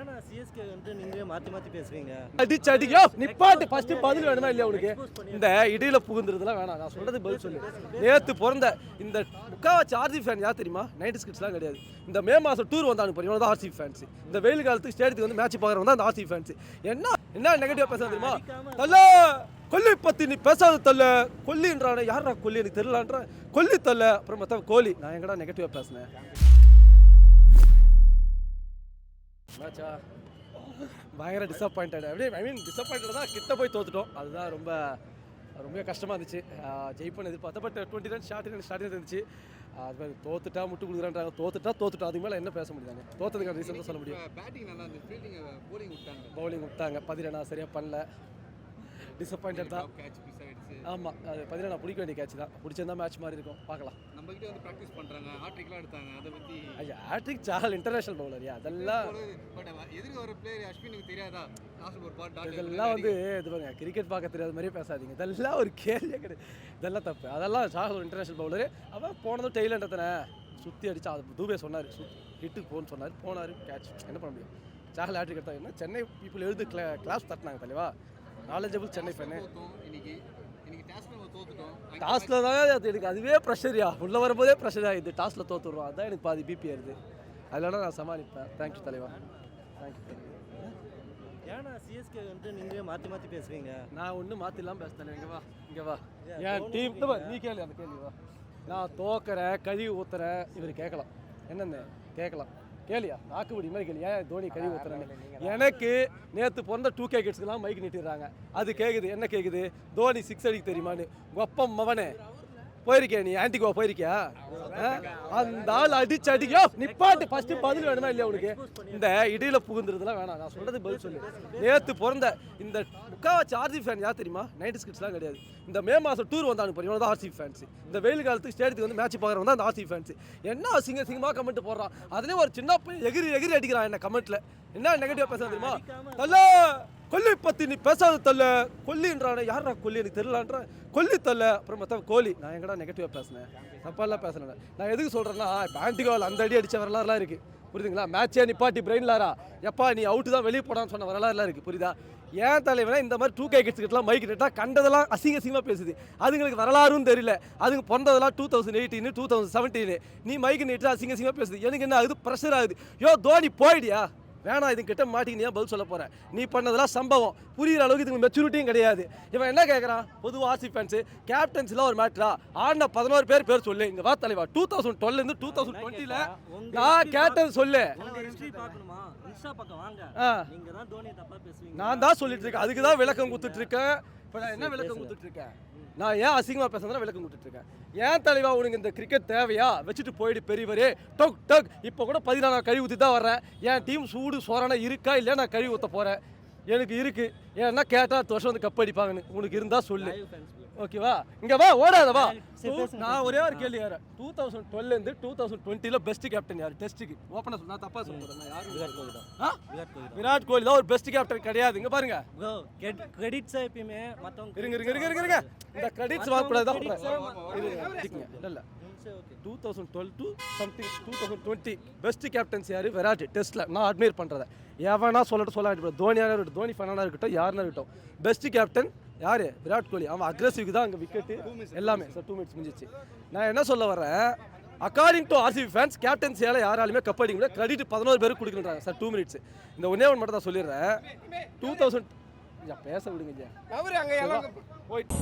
ஏன்னா சிஎஸ்கே வந்து நீங்களே மாற்றி மாற்றி பேசுவீங்க அடிச்சு அடிக்கோ நிப்பாட்டு ஃபர்ஸ்ட் பதில் வேணுமா இல்லையா உனக்கு? இந்த இடையில புகுந்துறதுலாம் வேணாம். நான் சொல்றது பதில் சொல்லு. நேத்து பிறந்த இந்த முக்காவாச்சி ஆர்சி ஃபேன் யார் தெரியுமா? நைன்டி ஸ்கிட்ஸ்லாம் கிடையாது. இந்த மே மாசம் டூர் வந்தாங்க பாருங்க தான் ஆர்சி ஃபேன்ஸ் இந்த வெயில் காலத்துக்கு ஸ்டேடியத்துக்கு வந்து மேட்ச் பார்க்குறவங்க தான் அந்த ஆர்சி ஃபேன்ஸ் என்ன? என்ன நெகட்டிவா பேச தெரியுமா? தல்ல கொல்லி பத்தி நீ பேசாத தல்ல கொல்லின்றானே. யாரா கொல்லி? எனக்கு தெரியலன்ற. கொல்லி தல்ல அப்புறம் மொத்தம் கோலி. நான் எங்கடா நெகட்டிவா பேசினேன்? மேட்சா பயங்கர டிசப்பாயிண்டட் அப்படியே ஐ மீன் டிசப்பாயிண்டட் தான் கிட்ட போய் தோத்துட்டோம். அதுதான் ரொம்ப ரொம்ப கஷ்டமாக இருந்துச்சு. ஜெயிப்போன்னு எதிர்பார்த்தேன் but twenty run short run starting இருந்துச்சு. அது மாதிரி தோத்துட்டா முட்டு கொடுக்குறான்றாங்க தோத்துட்டா தோத்துட்டோம். அதுக்கு மேலே என்ன பேச முடியாங்க தோத்ததுக்கான ரீசன் சொல்ல முடியும். பேட்டிங் நல்லா இருந்துச்சு. ஃபீல்டிங் போலிங் விட்டாங்க. பவுலிங் விட்டாங்க. பதினேழா சரியாக பண்ணல. டிசப்பாயிண்டட் தான். ஆமாம் அது பதினேழா பிடிக்க வேண்டிய கேட்ச் தான். பிடிச்சிருந்தா மேட்ச் மாதிரி இருக்கும். பார்க்கலாம். நம்ம கிட்ட வந்து ப்ராக்டிஸ் பண்றாங்க ஹாட்ரிக்லாம் எடுத்தாங்க அதை பத்தி ஐயா ஆட்ரிக் சாஹல் இன்டர்நேஷனல் பவுலரியா அதெல்லாம் பட் எதிர்க்க வர பிளேயர் அஸ்வினுக்கு தெரியாதா? ஒரு இதெல்லாம் வந்து இது பாருங்க கிரிக்கெட் பார்க்க தெரியாத மாதிரியே பேசாதீங்க. இதெல்லாம் ஒரு கேள்வியே கிடையாது. இதெல்லாம் தப்பு. அதெல்லாம் சாகல் இன்டர்நேஷனல் பவுலரு அவன் போனதும் டெய்லண்டத்தனை சுற்றி அடிச்சு அது தூபே சொன்னார். ஹிட்டுக்கு போன்னு சொன்னார். போனார் கேட்ச் என்ன பண்ண முடியும்? சாகல் ஆட்ரிக் எடுத்தா என்ன? சென்னை பீப்புள் எழுது கிளா கிளாஸ் தட்டினாங்க தலைவா நாலேஜபிள் சென்னை ஃபேனு இன்னைக்கு டாஸில் தான் அது எனக்கு அதுவே ப்ரெஷர்யா உள்ளே வரும்போதே ப்ரெஷர் ஆகிடுது டாஸில் தோத்துடுறோம். அதான் எனக்கு பாதி பிபி ஆயிருது அதனால நான் சமாளிப்பேன். தேங்க்யூ தலைவா. தேங்க்யூ ஏன்னா சிஎஸ்கே வந்து நீங்களே மாற்றி மாற்றி பேசுவீங்க. நான் ஒன்றும் மாற்றிலாம் பேசுறேன் இங்கே வா இங்கே வா. என் டீம் நீ கேளு அந்த கேள்வி வா. நான் தோக்குறேன் கழுவி ஊத்துறேன் இவர் கேட்கலாம். என்னென்ன? கேட்கலாம். கேளியா? நாக்குப்படி மாதிரி கேளு ஏன் தோனி கழுவி ஊத்துறேன்னு? எனக்கு நேற்று பிறந்த டூ கே கிட்ஸ்க்கெல்லாம் மைக் நீட்டிடுறாங்க. அது கேட்குது என்ன கேட்குது தோனி சிக்ஸ் அடிக்க தெரியுமான்னு. ஒப்பம் மவனே. போயிருக்கியா நீ? ஆன்டிகோவா போயிருக்கியா? ஆ? அந்த ஆள் அடிச்சு அடிக்கோ நிப்பாட்டு ஃபர்ஸ்ட் பதில் வேணுமா இல்லையா உனக்கு? இந்த இடையில புகுந்துறதுலாம் வேணாம் நான் சொல்றது பதில் சொல்லு. நேத்து பிறந்த இந்த முக்காவாச்சி ஆர்சி ஃபேன் யார் தெரியுமா? நைன்டி ஸ்கிட்ஸ்லாம் கிடையாது. இந்த மே மாசம் டூர் வந்தானு பாருங்க இவங்க தான் ஆர்சி ஃபேன்ஸ் இந்த வெயில் காலத்துக்கு ஸ்டேடியத்துக்கு வந்து மேட்ச் பார்க்குறவங்க தான் அந்த ஆர்சி ஃபேன்ஸ் என்ன சிங்க சிங்கமாக கமெண்ட் போடுறான். அதுலேயும் ஒரு சின்ன பையன் எகிரி எகிரி அடிக்கிறான் என்ன கமெண்ட்ல என்ன நெகட்டிவா பேசுறது தெரியுமா? நல்லா கொல்லி பற்றி நீ பேசாத தல்ல. கொல்லின்றானே யாரா கொல்லி? எனக்கு தெரியலான்ற. கொல்லி தல்ல. அப்புறம் மொத்தம் கோலி. நான் எங்கடா நெகட்டிவாக பேசினேன்? தப்பாலாம் பேசினேன் நான் எதுக்கு சொல்கிறேன்னா பேண்டிகோல் அந்த அடி அடித்த வரலாறுலாம் இருக்குது புரியுதுங்களா? மேட்சே நிப்பாட்டி பிரெயின்லாரா எப்பா நீ அவுட்டு தான் வெளியே போடான்னு சொன்ன வரலாறுலாம் இருக்குது புரியுதா? ஏன் தலைவனா இந்த மாதிரி டூ கே கிட்ஸ்கிட்டலாம் மைக் நட்டால் கண்டதெல்லாம் அசிங்க அசிங்கமாக பேசுது. அதுங்களுக்கு வரலாறும் தெரியல. அதுங்க பிறந்ததெல்லாம் two thousand eighteen two thousand seventeen நீ மைக் நீட்டு அசிங்க அசிங்கமாக பேசுது. எனக்கு என்ன ஆகுது? ப்ரெஷர் ஆகுது. யோ தோனி போயிடியா? வேணாம் இது கிட்ட மாட்டிக்கினியா பதில் சொல்ல போறேன் நீ பண்ணதெல்லாம் சம்பவம். புரியுற அளவுக்கு இதுக்கு மெச்சூரிட்டியும் கிடையாது. இவன் என்ன கேட்குறான் பொதுவாக ஆர்சி ஃபேன்ஸு கேப்டன்ஸ்லாம் ஒரு மேட்ரா ஆடின பதினோரு பேர் பேர் சொல்லு. இங்க வா தலைவா. டூ தௌசண்ட் டுவெல்லேருந்து டூ தௌசண்ட் டுவெண்ட்டியில் நான் கேட்டது சொல்லு. உங்க ஹிஸ்ட்ரி பார்க்கணுமா இன்ஸ்டா பக்கம் வாங்க. ஆ. நீங்க தான் தோனியை தப்பா பேசுவீங்க. நான் தான் சொல்லிட்டு இருக்கேன். அதுக்கு தான் விளக்கம் கொடுத்துட்டு இருக்கேன். இப்போ நான் என்ன விளக்கம் கொடுத்துட்டு இருக்கேன்? நான் ஏன் அசிங்கமாக பேசுறதுனா விளக்கம் கொடுத்துட்டு இருக்கேன் ஏன் தலைவா உனக்கு இந்த கிரிக்கெட் தேவையா? வச்சுட்டு போயிடு பெரியவரே. டொக் டொக். இப்போ கூட பதினாறு கழுவி ஊற்றி தான் வர்றேன். என் டீம் சூடு சோறான இருக்கா இல்லையா? நான் கழுவி ஊற்ற போகிறேன் எனக்கு இருக்கு. ஏன்னா கேட்டால் அடுத்த வருஷம் வந்து கப் அடிப்பாங்கன்னு. உனக்கு இருந்தால் சொல்லு. ஓகேவா இங்க வா ஓடாத வா. நான் ஒரே ஒரு கேள்வி யாரு டூ தௌசண்ட் டுவெல்லேருந்து டூ தௌசண்ட் டுவெண்ட்டியில் பெஸ்ட் கேப்டன் யார்? டெஸ்ட்டுக்கு ஓப்பனாக சொல்ல. நான் தப்பா சொல்ல போறேன். யாரு விராட் கோலி தான்? விராட் கோலி தான். ஒரு பெஸ்ட் கேப்டன் கிடையாது. இங்க பாருங்க. ப்ரோ கிரெடிட்ஸை எப்பயுமே மற்றவங்க இருங்க இருங்க இருங்க இருங்க. இந்த கிரெடிட்ஸ் வாங்கக்கூடாது தான் இல்லை two thousand twelve to something two thousand twenty best captains யார்? விராட். டெஸ்ட்டில் நான் அட்மையர் பண்ணுறத எவனா சொல்லட்டும் சொல்ல இருக்கட்டும் தோனியாக இருக்கட்டும் தோனி ஃபனாக இருக்கட்டும் யாருனா இருக்கட்டும். பெஸ்ட்டு கேப்டன் யார்? விராட் கோலி. அவன் அக்ரெசிவ்க்கு தான் அங்கே விக்கெட்டு எல்லாமே. சார் டூ மினிட்ஸ் முடிஞ்சிச்சு. நான் என்ன சொல்ல வரேன் அக்கார்டிங் டு ஆர்சிபி ஃபேன்ஸ் கேப்டன்சியால் யாராலுமே கப் அடிக்க முடியாது கிரெடிட் பதினோரு பேருக்கு கொடுக்குறாங்க சார் டூ மினிட்ஸ் இந்த ஒன்னே ஒன்று மட்டும் தான் சொல்லிடுறேன். டூ தௌசண்ட் ஐயா பேச விடுங்க ஐயா. போயிட்டு